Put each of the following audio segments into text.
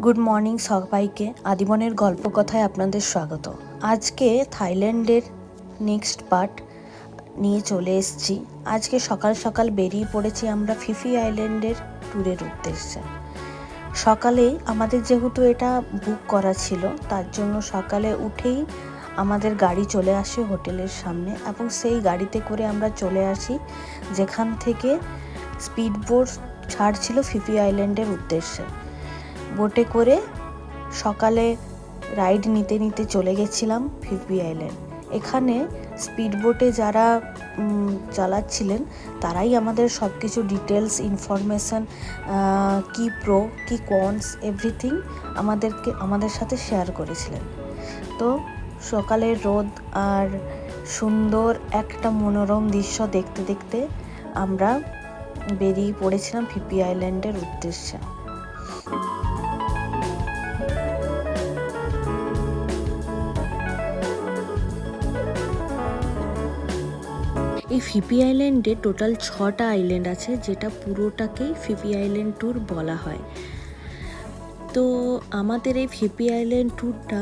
Good morning সবাইকে। আদিমনের গল্প কথায় আপনাদের স্বাগত। আজকে থাইল্যান্ডের নেক্সট পার্ট নিয়ে চলে এসেছি। আজকে সকাল সকাল বেরিয়ে পড়েছি আমরা ফিফি আইল্যান্ডের ট্যুরের উদ্দেশ্যে। সকালে আমাদের যেহেতু এটা বুক করা ছিল, তার জন্য সকালে উঠেই আমাদের গাড়ি চলে আসে হোটেলের সামনে এবং সেই গাড়িতে করে আমরা চলে আসি, যেখান থেকে স্পিড বোট ছাড়ছিল ফিফি আইল্যান্ডের উদ্দেশ্যে। বোটে করে সকালে রাইড নিতে নিতে চলে গেছিলাম ফিফি আইল্যান্ড। এখানে স্পিড বোটে যারা চালাচ্ছিলেন, তারাই আমাদের সব কিছু ডিটেলস ইনফরমেশান কি প্রো, কি কনস, এভরিথিং আমাদেরকে, আমাদের সাথে শেয়ার করেছিলেন। তো সকালের রোদ আর সুন্দর একটা মনোরম দৃশ্য দেখতে দেখতে আমরা বেরিয়ে পড়েছিলাম ফিপি আইল্যান্ডের উদ্দেশ্যে। এই ফিপি আইল্যান্ডে টোটাল ছটা আইল্যান্ড আছে, যেটা পুরোটাকেই ফিপি আইল্যান্ড ট্যুর বলা হয়। তো আমাদের এই ফিপি আইল্যান্ড ট্যুরটা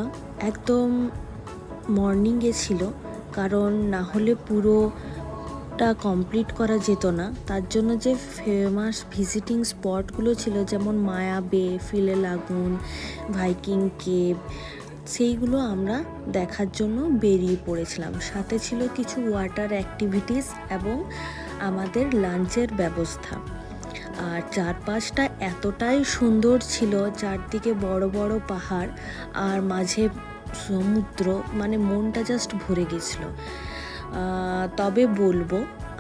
একদম মর্নিংয়ে ছিল, কারণ না হলে পুরোটা কমপ্লিট করা যেত না। তার জন্য যে ফেমাস ভিজিটিং স্পটগুলো ছিল, যেমন মায়া বে ফিলে লাগুন ভাইকিং কেভ সেইগুলো আমরা দেখার জন্য বেরিয়ে পড়েছিলাম। সাথে ছিল কিছু ওয়াটার অ্যাক্টিভিটিস এবং আমাদের লাঞ্চের ব্যবস্থা। আর চারপাশটা এতটাই সুন্দর ছিল, চারদিকে বড় বড় পাহাড় আর মাঝে সমুদ্র মানে মনটা জাস্ট ভরে গেছিল। তবে বলব,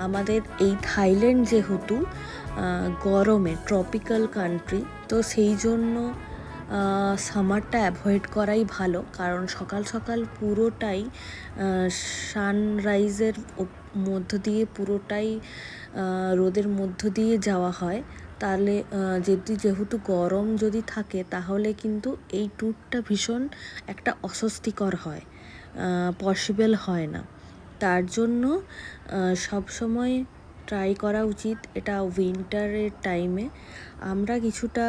আমাদের এই থাইল্যান্ড যেহেতু গরমে ট্রপিক্যাল কান্ট্রি তো সেই জন্য সামারটা অ্যাভয়েড করাই ভালো। কারণ সকাল সকাল পুরোটাই সানরাইজের মধ্য দিয়ে পুরোটাই রোদের মধ্য দিয়ে যাওয়া হয়। তাহলে যদি, যেহেতু গরম যদি থাকে, তাহলে কিন্তু এই ট্যুরটা ভীষণ একটা অস্বস্তিকর হয়। পসিবল হয় না। তার জন্য সব সময় ট্রাই করা উচিত এটা উইন্টারের টাইমে আমরা কিছুটা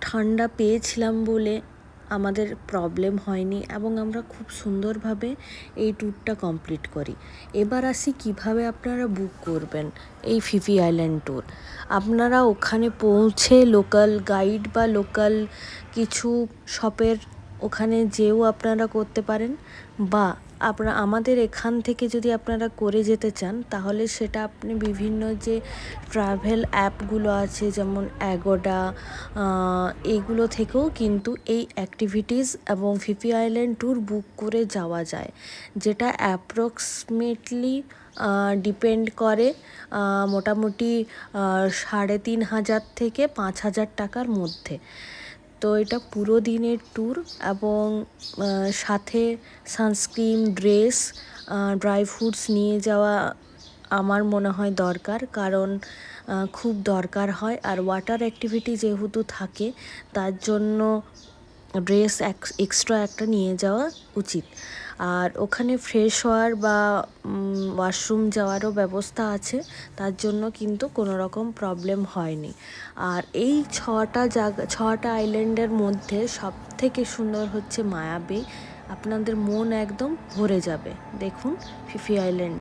ঠান্ডা পেয়েছিলাম বলে আমাদের প্রবলেম হয়নি এবং আমরা খুব সুন্দরভাবে এই ট্যুরটা কমপ্লিট করি। এবার আসি কীভাবে আপনারা বুক করবেন এই ফিফি আইল্যান্ড ট্যুর আপনারা ওখানে পৌঁছে লোকাল গাইড বা লোকাল কিছু শপের ওখানে যেও আপনারা করতে পারেন বা আপনারা আমাদের এখান থেকে যদি আপনারা করে যেতে চান, তাহলে সেটা আপনি বিভিন্ন যে ট্রাভেল অ্যাপগুলো আছে, যেমন অ্যাগোডা এইগুলো থেকেও কিন্তু এই অ্যাক্টিভিটিস এবং ফিফি আইল্যান্ড ট্যুর বুক করে যাওয়া যায়, যেটা অ্যাপ্রক্সিমেটলি ডিপেন্ড করে মোটামুটি সাড়ে তিন হাজার থেকে পাঁচ হাজার টাকার মধ্যে। তো এটা পুরো দিনের ট্যুর এবং সাথে সানস্ক্রিন ড্রেস ড্রাই ফ্রুটস নিয়ে যাওয়া আমার মনে হয় দরকার। কারণ খুব দরকার হয়। আর ওয়াটার অ্যাক্টিভিটি যেহেতু থাকে, তার জন্য ড্রেস এক্সট্রা একটা নিয়ে যাওয়া উচিত। আর ওখানে ফ্রেশ হওয়ার বা ওয়াশরুম যাওয়ারও ব্যবস্থা আছে। তার জন্য কিন্তু কোনো রকম প্রবলেম হয়নি। আর এই ছটা জায়গা ছটা আইল্যান্ডের মধ্যে সব থেকে সুন্দর হচ্ছে মায়াবী। আপনাদের মন একদম ভরে যাবে। দেখুন ফিফি আইল্যান্ড